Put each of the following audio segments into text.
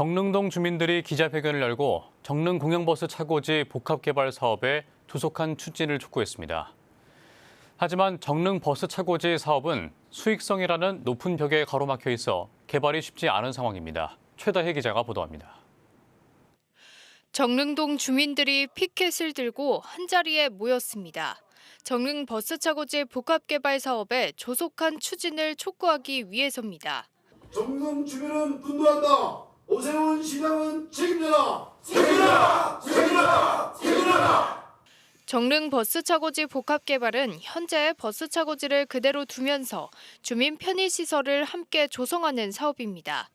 정릉동 주민들이 기자회견을 열고 정릉 공영버스 차고지 복합개발 사업에 조속한 추진을 촉구했습니다. 하지만 정릉 버스 차고지 사업은 수익성이라는 높은 벽에 가로막혀 있어 개발이 쉽지 않은 상황입니다. 최다혜 기자가 보도합니다. 정릉동 주민들이 피켓을 들고 한자리에 모였습니다. 정릉 버스 차고지 복합 개발 사업의 조속한 추진을 촉구하기 위해서입니다. 정릉 주민은 분노한다. 오세훈 시장은 책임져라. 책임져라. 책임져라. 책임져라. 정릉 버스 차고지 복합 개발은 현재 버스 차고지를 그대로 두면서 주민 편의 시설을 함께 조성하는 사업입니다.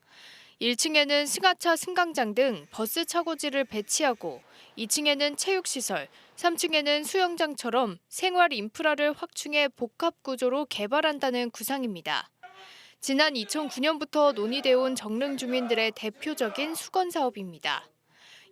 1층에는 승하차 승강장 등 버스 차고지를 배치하고 2층에는 체육시설, 3층에는 수영장처럼 생활 인프라를 확충해 복합 구조로 개발한다는 구상입니다. 지난 2009년부터 논의돼 온 정릉 주민들의 대표적인 수건 사업입니다.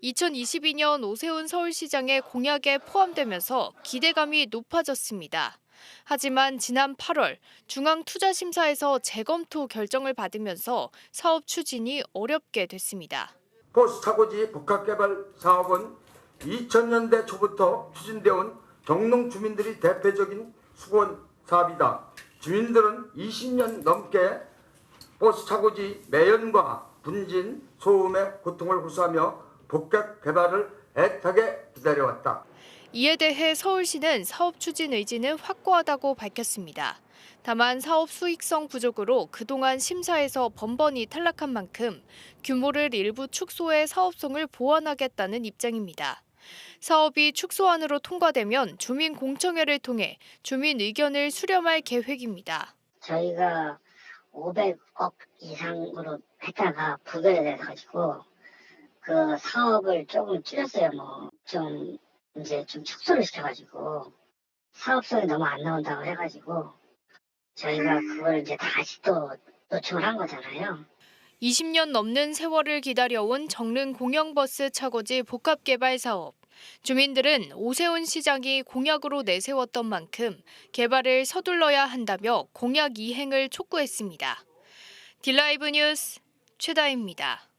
2022년 오세훈 서울시장의 공약에 포함되면서 기대감이 높아졌습니다. 하지만 지난 8월 중앙투자심사에서 재검토 결정을 받으면서 사업 추진이 어렵게 됐습니다. 버스 차고지 복합개발 사업은 2000년대 초부터 추진되어 온 정릉 주민들이 대표적인 수건 사업이다. 주민들은 20년 넘게 버스 차고지 매연과 분진, 소음의 고통을 호소하며 복합 개발을 애타게 기다려왔다. 이에 대해 서울시는 사업 추진 의지는 확고하다고 밝혔습니다. 다만 사업 수익성 부족으로 그동안 심사에서 번번이 탈락한 만큼 규모를 일부 축소해 사업성을 보완하겠다는 입장입니다. 사업이 축소안으로 통과되면 주민 공청회를 통해 주민 의견을 수렴할 계획입니다. 저희가 500억 이상으로 했다가 부결이 돼가지고 그 사업을 조금 줄였어요. 뭐 좀 이제 좀 축소를 시켜가지고 사업성이 너무 안 나온다고 해가지고 저희가 그걸 이제 다시 또 요청을 한 거잖아요. 20년 넘는 세월을 기다려온 정릉 공영버스 차고지 복합개발 사업. 주민들은 오세훈 시장이 공약으로 내세웠던 만큼 개발을 서둘러야 한다며 공약 이행을 촉구했습니다. 딜라이브 뉴스 최다입니다.